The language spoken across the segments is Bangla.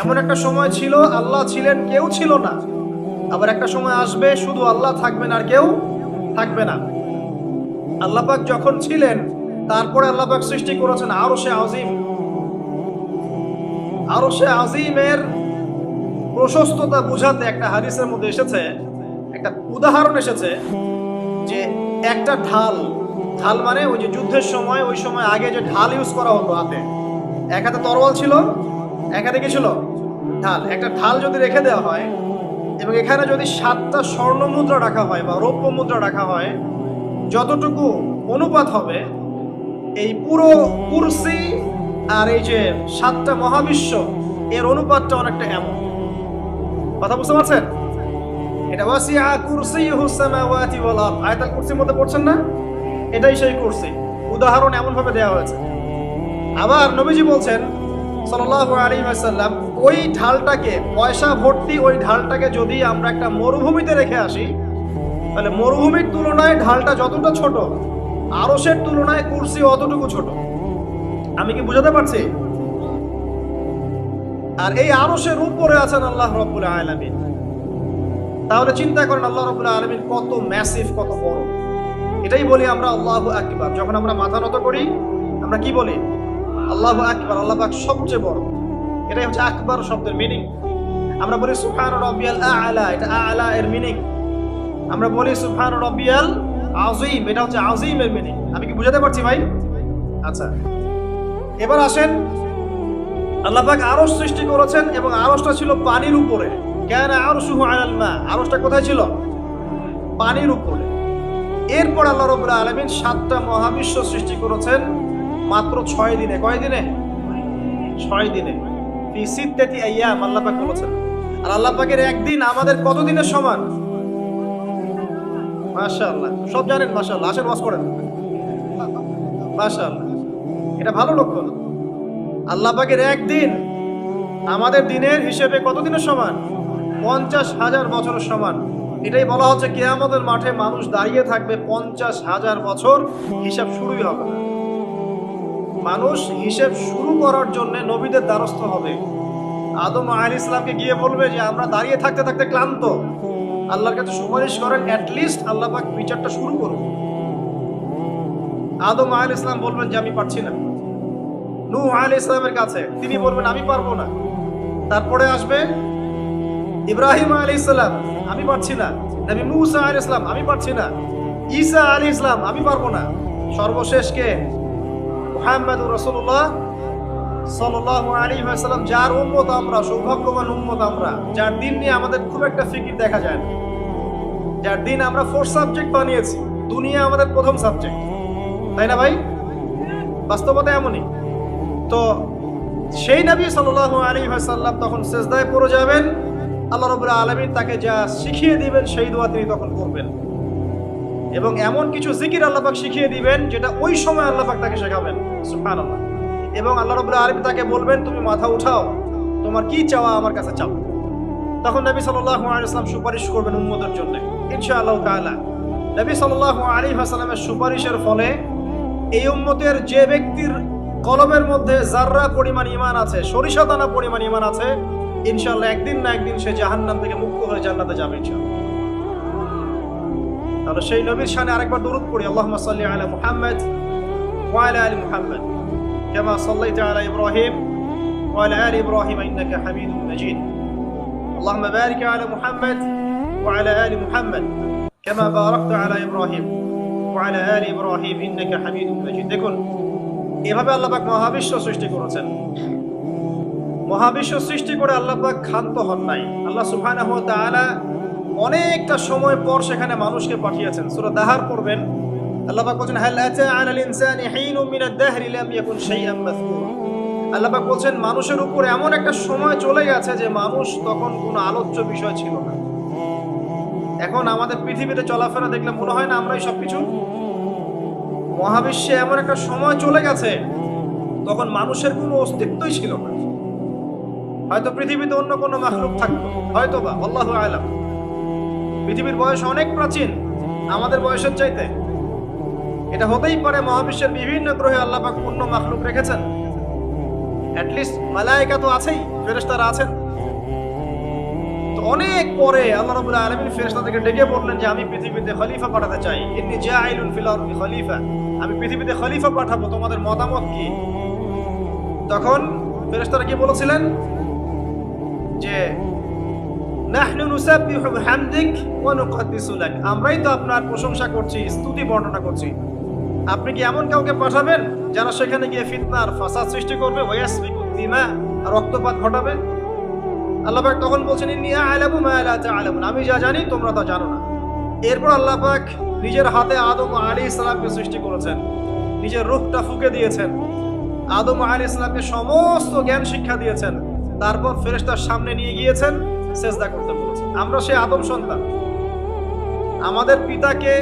এমন একটা সময় ছিল, আল্লাহ ছিলেন, কেউ ছিল না। আবার একটা সময় আসবে, শুধু আল্লাহ থাকবেন আর কেউ থাকবে না। আল্লাপাক যখন ছিলেন, তারপরে আল্লাপাক সৃষ্টি করেছেন আরও সে আজিম। আরও সে আজিমের প্রশস্ততা বুঝাতে একটা হাদিসের মধ্যে এসেছে, একটা উদাহরণ এসেছে যে একটা ঢাল ঢাল মানে ওই যে যুদ্ধের সময়, ওই সময় আগে যে ঢাল ইউজ করা হতো হাতে। এক হাতে তরোয়াল ছিল, এক হাতে কি ছিল? ঢাল, একটা ঢাল যদি রেখে দেওয়া হয়, এবং এখানে যদি সাতটা স্বর্ণ মুদ্রা রাখা হয় বা রৌপ্য মুদ্রা রাখা হয়, যতটুকু অনুপাত হবে, এই পুরো কুরসি আর এই যে সাতটা মহাবিশ্ব, এর অনুপাতটা অনেকটা এমন। কথা বুঝতে পারছেন? এটা ওয়াসিআ কুরসি সামাওয়াতি ওয়াল আরদ। আয়াতুল কুরসির মধ্যে পড়ছেন না? এটাই সেই কুরসি। উদাহরণ এমন ভাবে দেওয়া হয়েছে। আবার নবীজি বলছেন, সাল্লাল্লাহু আলাইহি ওয়াসাল্লাম ওই ঢালটাকে, পয়সা ভর্তি ওই ঢালটাকে যদি আমরা একটা মরুভূমিতে রেখে আসি, তাহলে মরুভূমির তুলনায় ঢালটা যতটা ছোট আরশের তুলনায় কুরসি অতটুকু ছোট। আমি কি বুঝাতে পারছি? আর এই আরশের উপরে আছেন আল্লাহ রব্বুল আলামিন। তাহলে চিন্তা করেন আল্লাহ রব্বুল আলামিন কত ম্যাসিভ কত বড়। এটাই বলি আমরা আল্লাহ আকবার। যখন আমরা মাথা নত করি, আমরা কি বলি? আল্লাহ আকবার, আল্লাহ সবচেয়ে বড়। এটাই হচ্ছে আকবার শব্দের মিনিং আমরা বলি সুবহান রব্বিয়াল আলা, এটা আলা এর মিনিং আমরা বলি সুফান রব্বিয়াল আজিম এটা হচ্ছে আজিমের মিনিং আমি কি বুঝাতে পারছি ভাই? আচ্ছা। এবার আসেন, আল্লাহ পাক আরশ সৃষ্টি করেছেন এবং আরসটা ছিল পানির উপরে। কেন আরশুহু আলাল মা আরসটা কোথায় ছিল? পানির উপরে। এরপর আল্লাহ রবুল্লা আলমিন সাতটা মহাবিশ্ব সৃষ্টি করেছেন মাত্র ছয় দিনে। কয় দিনে? ছয় দিনে। আর আল্লাহ একদিন আমাদের কত দিনের সমান? মাশাআল্লাহ। সব জানেন, মাশাআল্লাহ। আসেন, ওয়াজ করেন। মাশাআল্লাহ। এটা ভালো লক্ষণ আল্লাহ পাকের একদিন আমাদের দিনের হিসেবে কতদিনের সমান? পঞ্চাশ হাজার বছরের সমান। এটাই বলা হচ্ছে কেয়ামতের মাঠে মানুষ দাঁড়িয়ে থাকবে পঞ্চাশ হাজার বছর হিসাব শুরুই হবে। মানুষ হিসেব শুরু করার জন্য নবীদের দ্বারস্থ হবে। আদম আল ইসলামকে গিয়ে বলবে যে, আমরা দাঁড়িয়ে থাকতে থাকতে ক্লান্ত। আল্লাহর কাছে সুপারিশ করেন অ্যাটলিস্ট আল্লাহ পাক বিচারটা শুরু করুন আদম আল ইসলাম বলবেন যে, আমি পারছি না। নূহ আল ইসলামের কাছে তিনি বলবেন, আমি পারব না। তারপরে আসবে, ইব্রাহিম আলী ইসলাম আমি পারছি না। নবী মুসা আলী ইসলাম আমি পারছি না। ঈসা আলী ইসলাম আমি পারব না। সর্বশেষ কে? মুহাম্মদুর রসুল্লাহ সাল্লাল্লাহু আলাইহি ওয়াসাল্লাম, যার উম্মত আমরা, সৌভাগ্যবান উম্মত আমরা, যার দিন নিয়ে আমাদের খুব একটা ফিকির দেখা যায় না। যার দিন আমরা ফোর্থ সাবজেক্ট বানিয়েছি, দুনিয়া আমাদের প্রথম সাবজেক্ট তাই না ভাই? বাস্তবতা এমনই। তো সেই নবী সাল্লাল্লাহু আলাইহি ওয়াসাল্লাম তখন সেজদায় পড়ে যাবেন। আল্লাহ রবুল্লা আলমিন তাকে যা শিখিয়ে দিবেন, সেই দোয়া তিনি তখন করবেন। এবং এমন কিছু জিকির আল্লাপাক শিখিয়ে দিবেন যেটা ওই সময় আল্লাপাক তাকে শেখাবেন। সুফান আল্লাহ এবং আল্লাহ রবুল্লা আলমিন তাকে বলবেন, তুমি মাথা উঠাও, তোমার কি চাওয়া আমার কাছে চাও। তখন নবী সাল্লাহ আলিয়াল্লাম সুপারিশ করবেন উম্মদের জন্য। ইনশা আল্লাহ তাআলা। নবী সাল্লাহ আলী হাসালামের সুপারিশের ফলে এই উম্মতের যে ব্যক্তির কলমের মধ্যে জাররা পরিমাণ ইমান আছে, সরিষা দানা পরিমাণ ইমান আছে, ইনশাআল্লাহ একদিন না একদিন সে জাহান্নাম থেকে মুক্ত হয়ে জান্নাতে যাবে ইনশাআল্লাহ। তাহলে সেই নবীর শানে আরেকবার দরুদ পড়ি আল্লাহুম্মা সাল্লি আলা মুহাম্মদ ওয়া আলা আলি মুহাম্মদ কামা সাল্লাইতা আলা ইব্রাহিম ওয়া আলা আলি ইব্রাহিম ইন্নাকা হামিদুম মাজিদ اللهم بارك على محمد وعلى آل محمد كما باركت على إبراهيم وعلى آل إبراهيم إنك حميد مجيد দেখুন এভাবে আল্লাহ পাক মহাবিশ্ব সৃষ্টি করেছেন মহাবিশ্ব সৃষ্টি করে আল্লাহ পাক ক্ষান্ত হন নাই আল্লাহ সুবহানাহু ওয়া তাআলা অনেকটা সময় পর সেখানে মানুষকে পাঠিয়েছেন। সূরা দাহার পড়বেন। আল্লাহ পাক বলেন হাল আতা আলাল ইনসানি হিনুম মিনাদ দাহরি লাম ইয়াকুন শাইআন মাযকুরা। আল্লাহ বলছেন, মানুষের উপর এমন একটা সময় চলে গেছে যে মানুষ তখন কোনো আলোচ্য বিষয় ছিল না। এখন আমাদের পৃথিবীতে চলাফেরা দেখলে মনে হয় না আমরাই সবকিছু। মহাবিশ্বে এমন একটা সময় চলে গেছে, তখন মানুষের কোনো অস্তিত্বই ছিল না। হয়তো পৃথিবীতে অন্য কোনো মাখলুক থাকতো হয়তো বা আল্লাহ আলাম। পৃথিবীর বয়স অনেক প্রাচীন। আমাদের বয়সের চাইতে। এটা হতেই পারে মহাবিশ্বের বিভিন্ন গ্রহে আল্লাহ পূর্ণ মাখলুক রেখেছেন। অ্যাটলিস্ট মালায়েকা তো আছেই, ফেরেশতারা আছেন। অনেক পরে আল্লাহ রাব্বুল আলামিন ফেরেশতাদেরকে ডেকে বললেন যে, আমি পৃথিবীতে খলিফা পাঠাতে চাই। ইন্নী জাইলুন ফিল আরদি খলিফা। আমি পৃথিবীতে খলিফা পাঠাবো। তোমাদের মতামত কি? তখন ফেরেস্তারা কি বলেছিলেন? যে আমরাই তো আপনার প্রশংসা করছি, স্তুতি বর্ণনা করছি। আপনি কি এমন কাউকে পাঠাবেন যারা সেখানে গিয়ে ফিতনার ফাসাদ সৃষ্টি করবে? দিমা, রক্তপাত ঘটাবে? আল্লাহ পাক তখন বলছেন আমি যা জানি, তোমরা তা জানো না। এরপর আল্লাহ পাক নিজের হাতে আদম আলাইহিস সালামকে সৃষ্টি করেছেন। নিজের রূহটা ফুকে দিয়েছেন। আদম আলাইহিস সালামকে সমস্ত জ্ঞান শিক্ষা দিয়েছেন। তারপর ফেরেশতার সামনে নিয়ে গিয়েছেন। সেজদা করতে বলেছেন আমরা সেই আদম সন্তান। আমাদের পিতাকে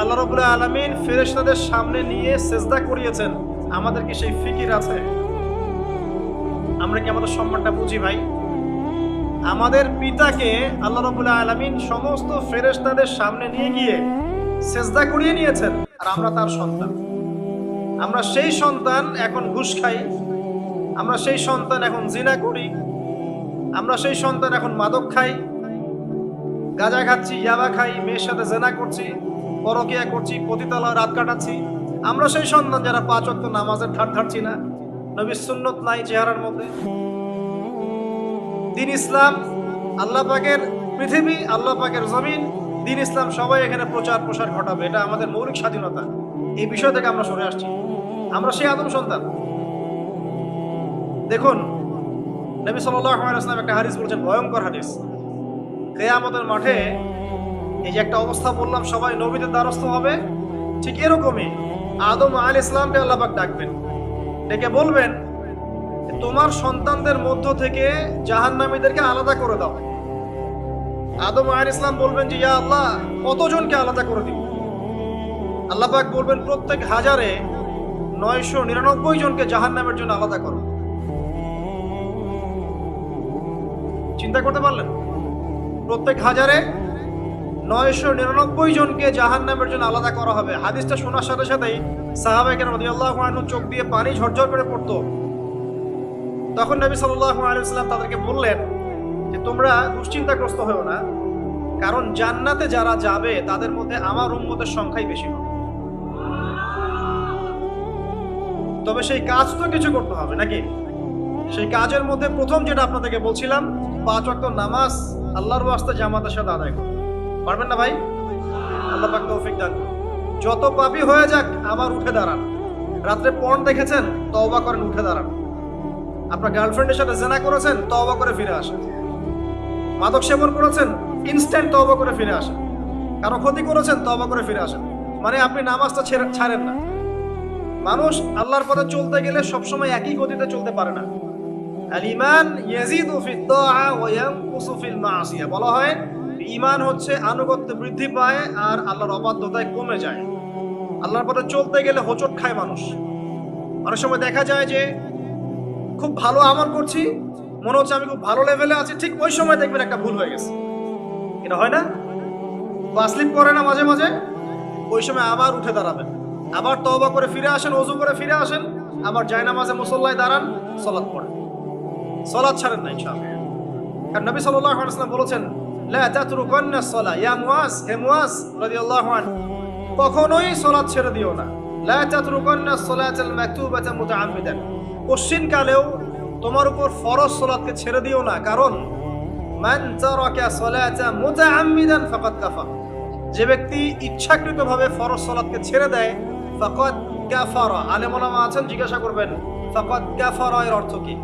আল্লাহ রবুল্লাহ আলমিন ফেরেশতাদের সামনে নিয়ে সেজদা করিয়েছেন। আমাদের কি সেই ফিকির আছে? আমরা কি আমাদের সম্মানটা বুঝি ভাই? আমাদের পিতাকে আল্লাহ রবুল্লাহ আলমিন সমস্ত ফেরেশতাদের সামনে নিয়ে গিয়ে সেজদা করিয়ে নিয়েছেন। আর আমরা তার সন্তান। আমরা সেই সন্তান এখন ঘুষ খাই। আমরা সেই সন্তান এখন জিনা করি। আমরা সেই সন্তান এখন মাদক খাই, গাঁজা খাচ্ছি, ইয়াবা খাই, মেয়ের সাথে জেনা করছি, পরকিয়া করছি, পতিতালয় রাত কাটাচ্ছি। আমরা সেই সন্তান যারা পাঁচ অক্ত নামাজের ধার ধারছি না। নবী সুন্নত নাই চেহারার মধ্যে। দিন ইসলাম, আল্লাহ পাকের পৃথিবী, আল্লাহ পাকের জমিন, দিন ইসলাম সবাই এখানে প্রচার প্রসার ঘটাবে। এটা আমাদের মৌলিক স্বাধীনতা। এই বিষয় থেকে আমরা সরে আসছি। আমরা সেই আদম সন্তান। দেখুন নবী সাল্লাম একটা হাদিস বলছেন, ভয়ঙ্কর হাদিস। কেয়ামতের মাঠে এই যে একটা অবস্থা বললাম, সবাই নবীদের দ্বারস্থ হবে, ঠিক এরকমই আদম আল ইসলামকে আল্লাহবাক ডাকবেন। ডেকে বলবেন, তোমার সন্তানদের মধ্য থেকে জাহান্নামীদেরকে আলাদা করে দাও। আদম আল ইসলাম বলবেন যে, ইয়া আল্লাহ, কতজনকে আলাদা করে দিব? আল্লাপাক বলবেন, প্রত্যেক হাজারে নয়শো নিরানব্বই জনকে জাহান্নামের জন্য আলাদা করো। চিন্তা করতে পারলেন? প্রত্যেক হাজারে নয়শো নিরানব্বই জনকে জাহান নামের জন্য আলাদা করা হবে। হাদিসটা শোনার সাথে সাথেই সাহাবাই কেন রদিয়াল্লাহ চোখ দিয়ে পানি ঝরঝর করে পড়তো। তখন নবী সাল্লাহ তাদেরকে বললেন যে, তোমরা দুশ্চিন্তাগ্রস্ত হয়েও না। কারণ জান্নাতে যারা যাবে, তাদের মধ্যে আমার উম্মতের সংখ্যাই বেশি হবে। তবে সেই কাজ তো কিছু করতে হবে নাকি? সেই কাজের মধ্যে প্রথম যেটা আপনাদেরকে বলছিলাম পাঁচ ওয়াক্ত নামাজ আল্লাহর ওয়াস্তে জামাতের সাথে আদায় করুন পারবেন না ভাই? আল্লাহ পাক তৌফিক দান। যত পাপি হয়ে যাক, আবার উঠে দাঁড়ান। রাত্রে পর্ন দেখেছেন? তওবা করেন, উঠে দাঁড়ান। আপনার গার্লফ্রেন্ডের সাথে জেনা করেছেন? তওবা করে ফিরে আসেন। মাদক সেবন করেছেন? ইনস্ট্যান্ট তওবা করে ফিরে আসেন। কারও ক্ষতি করেছেন? তওবা করে ফিরে আসেন। মানে আপনি নামাজটা ছেড়ে- ছাড়েন না। মানুষ আল্লাহর পথে চলতে গেলে সবসময় একই গতিতে চলতে পারে না। ইমান ইয়াজিদু ফিত তাআ ওয়া ইয়ানকুসু ফিল মাসিয়া বলা হয়, ঈমান হচ্ছে আনুগত্য বৃদ্ধি পায় আর আল্লাহর অবাধ্যতায় কমে যায়। আল্লাহর পথে চলতে গেলে হোঁচট খায় মানুষ। অনেক সময় দেখা যায় যে, খুব ভালো আমল করছি, মনে হচ্ছে আমি খুব ভালো লেভেলে আছি, ঠিক ওই সময় দেখবেন একটা ভুল হয়ে গেছে। এটা হয় না? বা স্লিপ করে না মাঝে মাঝে, ওই সময় আবার উঠে দাঁড়াবেন। আবার তওবা করে ফিরে আসেন, ওযু করে ফিরে আসেন, আবার জায়নামাজে মুসল্লায় দাঁড়ান সলাৎ পড়েন। সলাৎ ছাড়েন না নবী সাল্লাল্লাহু আলাইহি বলেছেন, লা তাতরুকান্না সলা ইয়া হে রাদিয়াল্লাহু আনহু, কখনোই সলাৎ ছেড়ে দিও না। লা তাতরুকান্না সলাতাল মাকতুবাতা মুতাআম্মিদান কালেও তোমার উপর ফরজ সলাতকে ছেড়ে দিও না। কারণ, মান তারাকা সলাতা মুতাআম্মিদান ফাকাদ যে ব্যক্তি ইচ্ছাকৃতভাবে ফরজ সলাতকে ছেড়ে দেয়, ফাকাদ কাফারা। আলেম ওলামা আছেন, জিজ্ঞাসা করবেন, ফাকাদ কাফারা এর অর্থ কি?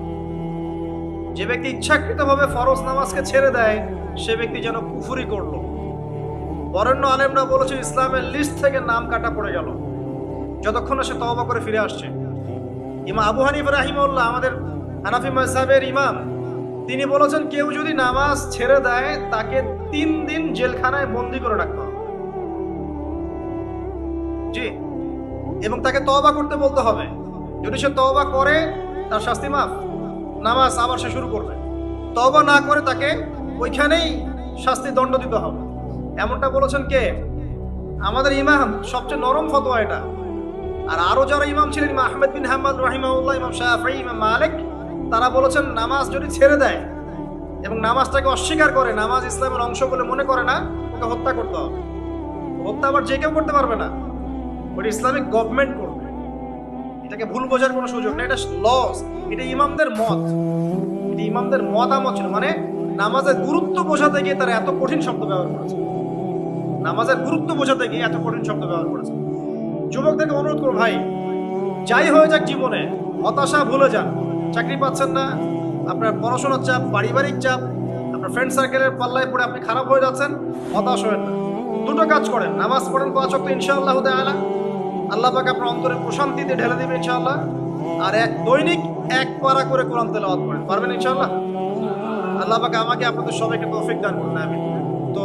যে ব্যক্তি ইচ্ছাকৃতভাবে ফরজ নামাজকে ছেড়ে দেয়, সে ব্যক্তি যেন কুফুরি করল। বরেণ্য আলেমরা বলেছে, ইসলামের লিস্ট থেকে নাম কাটা পড়ে গেল। যতক্ষণ সে তওবা করে ফিরে আসছে। ইমা আবু হানিফ রাহিমউল্লাহ আমাদের হানাফি মাযহাবের ইমাম, তিনি বলেছেন, কেউ যদি নামাজ ছেড়ে দেয়, তাকে তিন দিন জেলখানায় বন্দি করে রাখতে হবে। জি। এবং তাকে তওবা করতে বলতে হবে। যদি সে তওবা করে, তার শাস্তি মাফ। নামাজ আবার সে শুরু করবে। তওবা না করে তাকে ওইখানেই শাস্তি দণ্ড দিতে হবে। এমনটা বলেছেন কে? আমাদের ইমাম, সবচেয়ে নরম ফতোয়া এটা। আর আরও যারা ইমাম ছিলেন, ইমাম আহমেদ বিন হাম্মাদ রাহিমাউল্লাহ ইমাম শাফি, ইমাম মালিক, তারা বলেছেন নামাজ যদি ছেড়ে দেয় এবং নামাজটাকে অস্বীকার করে, নামাজ ইসলামের অংশ বলে মনে করে না, ওকে হত্যা করতে হবে। হত্যা আবার যে কেউ করতে পারবে না। ওটা ইসলামিক গভর্নমেন্ট করবে। এটাকে ভুল বোঝার কোনো সুযোগ নেই, এটা লস এটা ইমামদের মত। এটা ইমামদের মতামত ছিল মানে নামাজের গুরুত্ব বোঝাতে গিয়ে তারা এত কঠিন শব্দ ব্যবহার করেছে। নামাজের গুরুত্ব বোঝাতে গিয়ে এত কঠিন শব্দ ব্যবহার করেছে। যুবকদেরকে অনুরোধ করো, ভাই, যাই হয়ে যাক জীবনে, হতাশা ভুলে যান, চাকরি পাচ্ছেন না, আপনার পড়াশোনার চাপ, পারিবারিক চাপ, আপনার ফ্রেন্ড সার্কেলের পাল্লায় পড়ে আপনি খারাপ হয়ে যাচ্ছেন, হতাশ হবেন না দুটো কাজ করেন, নামাজ পড়েন পাঁচ অক্ট ইনশাআল্লাহ আলা আল্লাহ পাক আপনার অন্তরে প্রশান্তিতে ঢেলে দেবে ইনশাআল্লাহ। আর এক দৈনিক এক পারা করে কোরআন তেলাওয়াত করেন পারবেন ইনশাআল্লাহ? আল্লাহ পাক আমাকে আপনাদের সবাইকে তৌফিক দান করুন আমি তো